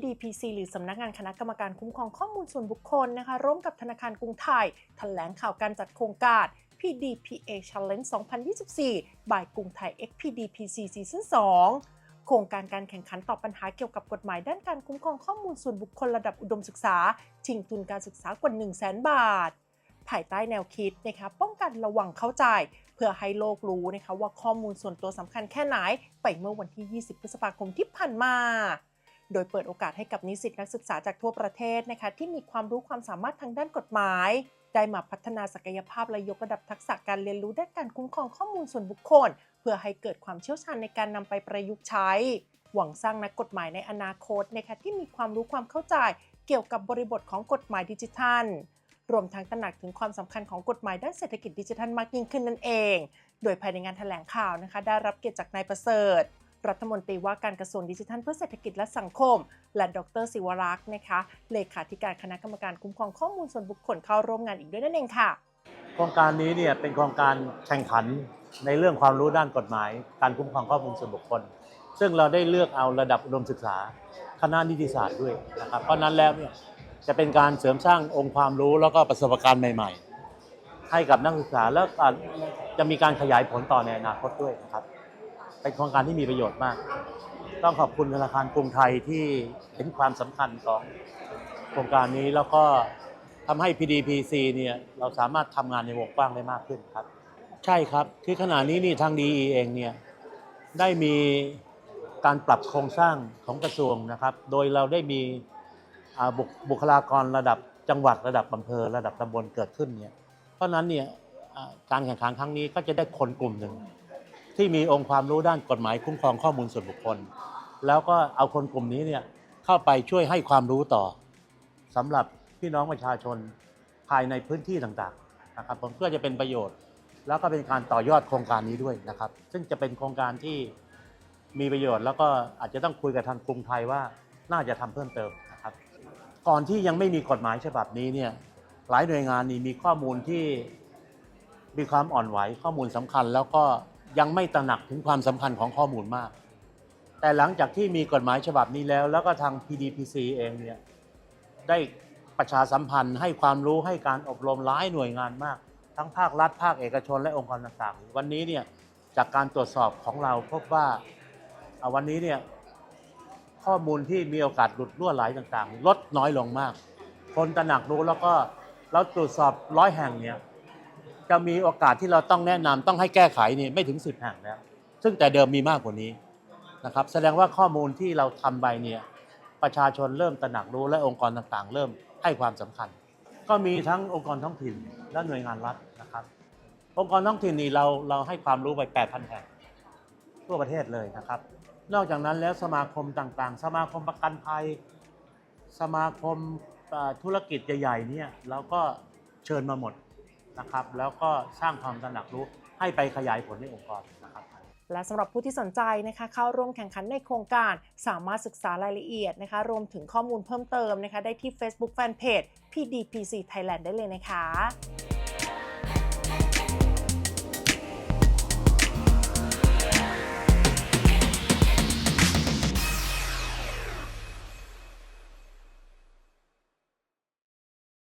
PDPC หรือสำนักงานคณะกรรมการคุ้มครองข้อมูลส่วนบุคคลนะคะ ร่วมกับธนาคารกรุงไทยแถลงข่าวการจัดโครงการ PDPA Challenge 2024บ่ายกรุงไทย XPDPC Season 2โครงการการแข่งขันตอบปัญหาเกี่ยวกับกฎหมายด้านการคุ้มครองข้อมูลส่วนบุคคลระดับอุดมศึกษา ชิงทุนการศึกษากว่า 1 0 0 0 0แบาท ภายใต้แนวคิดนะคะป้องกันระวังเข้าใจ เพื่อให้โลกรู้นะคะว่าข้อมูลส่วนตัวสำคัญแค่ไหน ไปเมื่อวันที่ 20 พฤษภาคมที่ผ่านมา โดยเปิดโอกาสให้กับนิสิตนักศึกษาจากทั่วประเทศนะคะที่มีความรู้ความสามารถทางด้านกฎหมาย ได้มาพัฒนาศักยภาพและยกระดับทักษะการเรียนรู้ด้านการคุ้มครองข้อมูลส่วนบุคคล เพื่อให้เกิดความเชี่ยวชาญในการนำไปประยุกต์ใช้ หวังสร้างนักกฎหมายในอนาคตนะคะที่มีความรู้ความเข้าใจ เกี่ยวกับบริบทของกฎหมายดิจิทัล รวมทั้งตระหนักถึงความสำคัญของกฎหมายด้านเศรษฐกิจดิจิทัลมากยิ่งขึ้นนั่นเอง โดยภายในงานแถลงข่าวนะคะ ได้รับเกียรติจากนายประเสริฐ รัฐมนตรีว่าการกระทรวงดิจิทัลเพื่อเศรษฐกิจและสังคม และดรศิวรักษ์นะคะ เลขาธิการคณะกรรมการคุ้มครองข้อมูลส่วนบุคคลเข้าร่วมงานอีกด้วยนั่นเองค่ะ โครงการนี้เนี่ยเป็นโครงการแข่งขันในเรื่องความรู้ด้านกฎหมาย การคุ้มครองข้อมูลส่วนบุคคล ซึ่งเราได้เลือกเอาระดับอุดมศึกษาคณะนิติศาสตร์ด้วยนะครับเพราะนั้นแล้วเนี่ยจะเป็นการเสริมสร้างองค์ความรู้แล้วก็ประสบการณ์ใหม่ ๆ ให้กับนักศึกษาแล้วจะมีการขยายผลต่อในอนาคตด้วยนะครับ เป็นโครงการที่มีประโยชน์มาก ต้องขอบคุณธนาคารกรุงไทยที่เห็นความสำคัญของโครงการนี้แล้วก็ทำให้ PDPC เนี่ยเราสามารถทำงานในวงกว้างได้มากขึ้นครับ ใช่ครับคือขณะนี้นี่ทาง DE เองเนี่ยได้มีการปรับโครงสร้างของกระทรวงนะครับ โดยเราได้มีบุคบุคลากรระดับจังหวัดระดับอำเภอระดับตำบลเกิดขึ้นเนี่ยเพราะนั้นเนี่ยการแข่งขันครั้งนี้ก็จะได้คนกลุ่มหนึ่ง ที่มีองค์ความรู้ด้านกฎหมายคุ้มครองข้อมูลส่วนบุคคล แล้วก็เอาคนกลุ่มนี้เนี่ยเข้าไปช่วยให้ความรู้ต่อสำหรับพี่น้องประชาชนภายในพื้นที่ต่างๆนะครับผมเพื่อจะเป็นประโยชน์ แล้วก็เป็นการต่อยอดโครงการนี้ด้วยนะครับ ซึ่งจะเป็นโครงการที่มีประโยชน์ แล้วก็อาจจะต้องคุยกับทางกรุงไทยว่าน่าจะทำเพิ่มเติมนะครับ ก่อนที่ยังไม่มีกฎหมายฉบับนี้เนี่ยหลายหน่วยงานนี่มีข้อมูลที่มีความอ่อนไหวข้อมูลสำคัญแล้วก็ ยังไม่ตระหนักถึงความสำคัญของข้อมูลมาก แต่หลังจากที่มีกฎหมายฉบับนี้แล้ว แล้วก็ทาง PDPC เองเนี่ยได้ประชาสัมพันธ์ให้ความรู้ให้การอบรมหลายหน่วยงานมาก ทั้งภาครัฐภาคเอกชนและองค์กรต่างๆ วันนี้เนี่ยจากการตรวจสอบของเราพบว่าวันนี้เนี่ยข้อมูลที่มีโอกาสหลุดรั่วไหลต่างๆ ลดน้อยลงมาก คนตระหนักรู้แล้วก็เราตรวจสอบร้อยแห่งเนี่ย จะมีโอกาสที่เราต้องแนะนำต้องให้แก้ไขนี่ไม่ถึง 10 แห่งแล้ว ซึ่งแต่เดิมมีมากกว่านี้นะครับ แสดงว่าข้อมูลที่เราทำไปเนี่ยประชาชนเริ่มตระหนักรู้และองค์กรต่างๆ เริ่มให้ความสำคัญ ก็มีทั้งองค์กรท้องถิ่นและหน่วยงานรัฐนะครับ องค์กรท้องถิ่นนี่เราเราให้ความรู้ไป 8,000 แห่งทั่วประเทศเลยนะครับ นอกจากนั้นแล้วสมาคมต่างๆ สมาคมประกันภัย สมาคมธุรกิจใหญ่ๆเนี่ยเราก็เชิญมาหมด นะครับ แล้วก็สร้างความตระหนักรู้ให้ไปขยายผลในองค์กรนะครับและสำหรับผู้ที่สนใจนะคะเข้าร่วมแข่งขันในโครงการสามารถศึกษารายละเอียดนะคะ รวมถึงข้อมูลเพิ่มเติมนะคะ ได้ที่ Facebook Fanpage PDPC Thailand ได้เลยนะคะ